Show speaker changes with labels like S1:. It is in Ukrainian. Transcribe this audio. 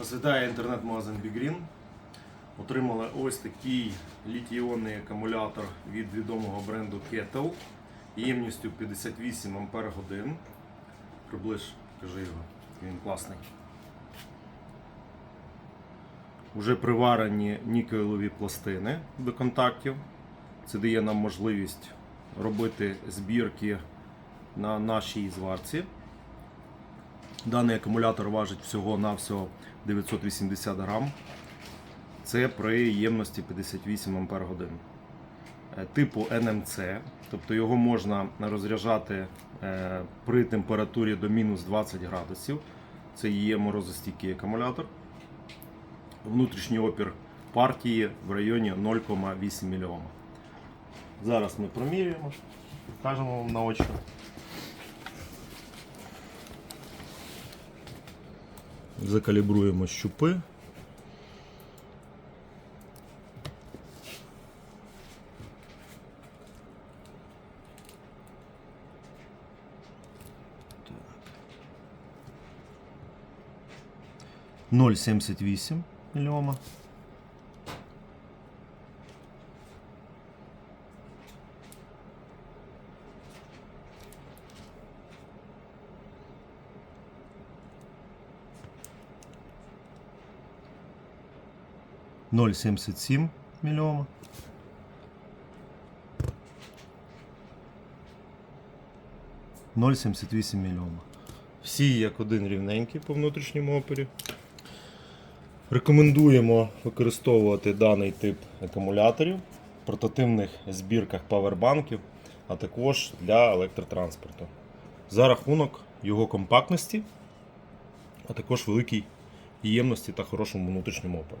S1: Вітає інтернет-магазин BigGreen. Отримали ось такий літій-іонний акумулятор від відомого бренду Kettle ємністю 58 Ампер. Приближ, кажи його, він класний. Уже приварені нікелеві пластини до контактів. Це дає нам можливість робити збірки на нашій зварці. Даний акумулятор важить всього-навсього 980 грам. Це при ємності 58 Ампер годин. Е, Типу NMC, тобто його можна розряджати е, при температурі до мінус 20 градусів. Це є морозостійкий акумулятор. Внутрішній опір партії в районі 0,8 мОм. Зараз ми промірюємо, покажемо вам наочно. Закалібруємо щупи. Сімдесят вісім мільйома. Ноль сімдесят сім мільйома. Ноль сімдесят. Всі як один рівненький по внутрішньому опорі. Рекомендуємо використовувати даний тип акумуляторів в портативних збірках павербанків, а також для електротранспорту. За рахунок його компактності, а також великій ємності та хорошому внутрішньому опору.